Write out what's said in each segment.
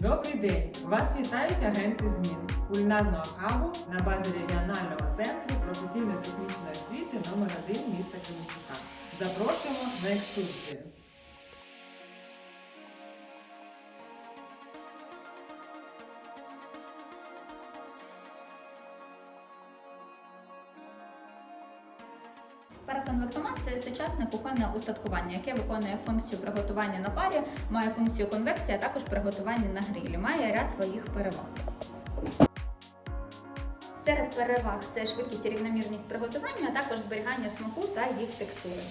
день! Вас вітають агенти змін кулінарного хабу на базі регіонального центру професійно-технічної освіти номер 1 міста Кременчука. Запрошуємо на екскурсію. Пароконвектомат це сучасне кухонне устаткування, яке виконує функцію приготування на парі, має функцію конвекції, а також приготування на грилі. Має ряд своїх переваг. Серед переваг це швидкість і рівномірність приготування, а також зберігання смаку та їх текстури.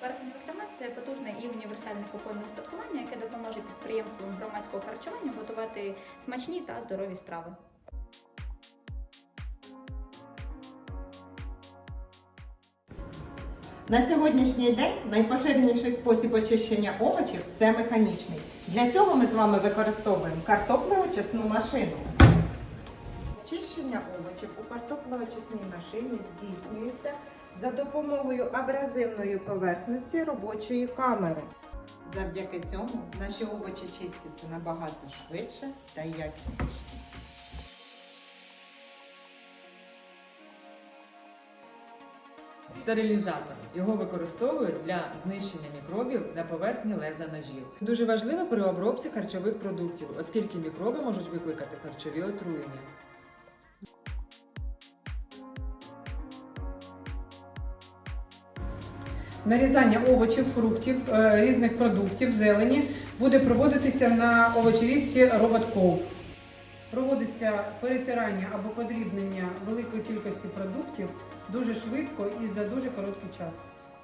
Пароконвектомат це потужне і універсальне кухонне устаткування, яке допоможе підприємствам громадського харчування готувати смачні та здорові страви. На сьогоднішній день найпоширеніший спосіб очищення овочів це механічний. Для цього ми з вами використовуємо картоплеочисну машину. Очищення овочів у картоплеочисній машині здійснюється за допомогою абразивної поверхності робочої камери. Завдяки цьому наші овочі чистяться набагато швидше та якісніше. Стерилізатор. Його використовують для знищення мікробів на поверхні леза ножів. Дуже важливо при обробці харчових продуктів, оскільки мікроби можуть викликати харчові отруєння. Нарізання овочів, фруктів, е, різних продуктів, зелені буде проводитися на овочерізці робот Коуп. Проводиться перетирання або подрібнення великої кількості продуктів дуже швидко і за дуже короткий час.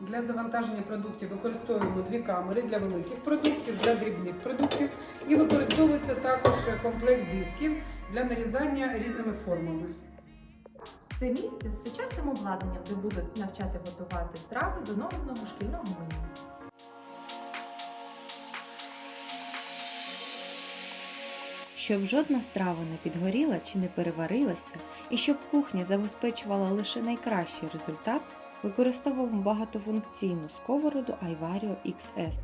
Для завантаження продуктів використовуємо дві камери для великих продуктів, для дрібних продуктів і використовується також комплект дисків для нарізання різними формами. Це місце з сучасним обладнанням, де будуть навчати готувати страви з оновленого шкільного меню. Щоб жодна страва не підгоріла чи не переварилася, і щоб кухня забезпечувала лише найкращий результат, використовуємо багатофункційну сковороду iVario XS.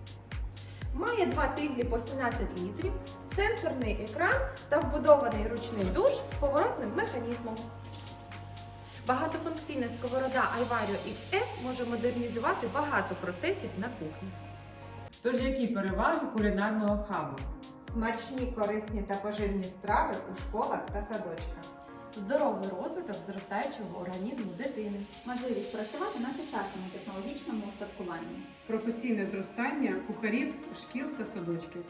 Має два тиглі по 17 літрів, сенсорний екран та вбудований ручний душ з поворотним механізмом. Багатофункційна сковорода iVario XS може модернізувати багато процесів на кухні. Тож які переваги кулінарного хабу? Смачні, корисні та поживні страви у школах та садочках. Здоровий розвиток зростаючого організму дитини. Можливість працювати на сучасному технологічному устаткуванні. Професійне зростання кухарів, шкіл та садочків.